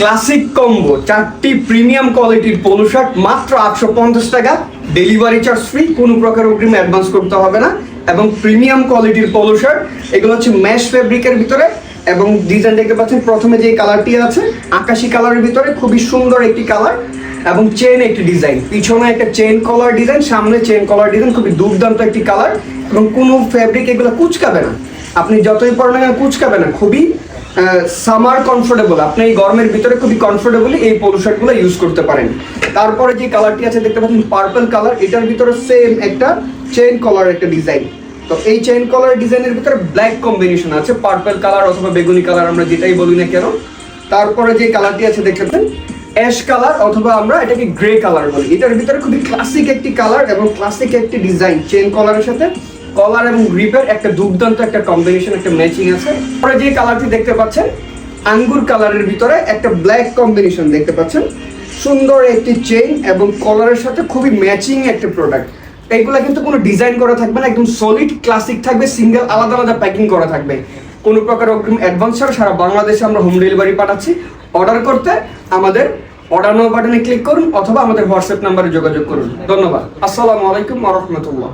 Classic combo চারটি premium কোয়ালিটির polo shirt মাত্র আটশো পঞ্চাশ টাকা। ডেলিভারি চার্জ ফ্রি কোনো প্রকার অগ্রিম অ্যাডভান্স করতে হবে না। এবং প্রিমিয়াম কোয়ালিটির পোলো শার্ট এগুলো হচ্ছে ম্যাশ ফেব্রিকের ভিতরে। এবং ডিজাইন দেখতে পাচ্ছেন, প্রথমে যে কালারটি আছে, আকাশি কালারের ভিতরে, খুবই সুন্দর একটি কালার এবং চেন একটি ডিজাইন পিছনে একটা চেন কলার ডিজাইন সামনে চেন কলার ডিজাইন খুবই দুর্দান্ত একটি কালার এবং কোনো ফেব্রিক এগুলো কুচকাবে না। আপনি যতই পরেন না কুচকাবে না খুবই সামার কমফোর্টেবল আপনি এই গরমের ভিতরে খুবই কমফোর্টেবলি এই পোলো শার্টগুলো ইউজ করতে পারেন। তারপরে যে কালারটি আছে, দেখতে পাচ্ছেন পার্পল কালার এটার ভিতরে সেম একটা চেইন কলার একটা ডিজাইন তো এই চেইন কলার ডিজাইনের ভিতরে ব্ল্যাক কম্বিনেশন আছে পার্পল কালার অথবা বেগুনি কালার আমরা যেটাই বলি না কেন। তারপরে যে কালারটি আছে, দেখতে পাচ্ছেন অ্যাশ কালার অথবা আমরা এটাকে গ্রে কালার বলি। এটার ভিতরে খুবই ক্লাসিক একটি কালার এবং ক্লাসিক একটি ডিজাইন চেন কলারের সাথে। কলার এবং গ্রিপের একটা দুর্দান্ত একটা কম্বিনেশন একটা ম্যাচিং আছে। পরে যে কালারটি দেখতে পাচ্ছেন, আঙ্গুর কালারের ভিতরে একটা ব্ল্যাক কম্বিনেশন দেখতে পাচ্ছেন। সুন্দর একটি চেইন এবং কলারের সাথে খুবই ম্যাচিং একটা প্রোডাক্ট এইগুলা কিন্তু কোনো ডিজাইন করা থাকবে না, একদম সলিড ক্লাসিক থাকবে সিঙ্গেল আলাদা আলাদা প্যাকিং করা থাকবে। কোনো প্রকার অগ্রিম অ্যাডভান্স ছাড়া সারা বাংলাদেশে আমরা হোম ডেলিভারি পাঠাচ্ছি। অর্ডার করতে আমাদের অর্ডার নাও বাটনে ক্লিক করুন অথবা আমাদের হোয়াটসঅ্যাপ নাম্বারে যোগাযোগ করুন। ধন্যবাদ। আসসালামু আলাইকুম রহমতুল্লাহ।